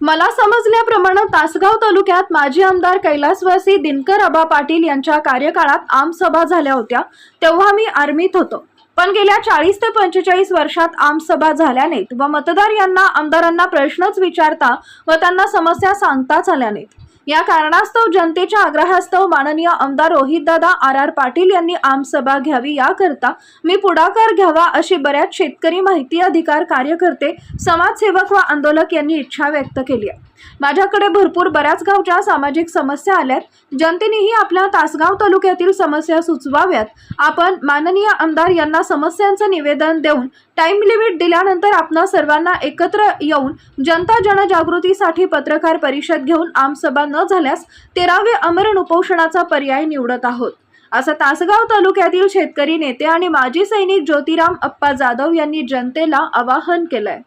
मला समजल्याप्रमाणे तासगाव तालुक्यात माजी आमदार कैलासवासी दिनकर आबा पाटील यांच्या कार्यकाळात आमसभा झाल्या होत्या तेव्हा मी आर्मीत होतो. पण गेल्या चाळीस ते पंचेचाळीस वर्षात आमसभा झाल्या नाहीत व मतदार यांना आमदारांना प्रश्नच विचारता व त्यांना समस्या सांगताच आल्या नाहीत. या कारणास्तव जनतेच्या आग्रहास्तव माननीय आमदार रोहितदादा आर आर पाटील यांनी आमसभा घ्यावी याकरता मी पुढाकार घ्यावा अशी बऱ्याच शेतकरी माहिती अधिकार कार्यकर्ते समाजसेवक व आंदोलक यांनी इच्छा व्यक्त केली आहे. माझ्याकडे भरपूर बऱ्याच गावच्या सामाजिक समस्या आल्यात. जनतेनेही आपल्या तासगाव तालुक्यातील समस्या सुचवाव्यात. आपण माननीय आमदार यांना समस्यांचं निवेदन देऊन टाइम लिमिट दिल्यानंतर आपण सर्वांना एकत्र येऊन जनता जनजागृतीसाठी पत्रकार परिषद घेऊन आमसभा न झाल्यास तेरावे अमरण उपोषणाचा पर्याय निवडत आहोत. असं तासगाव तालुक्यातील शेतकरी नेते आणि माजी सैनिक ज्योतिराम अप्पा जाधव यांनी जनतेला आवाहन केलंय.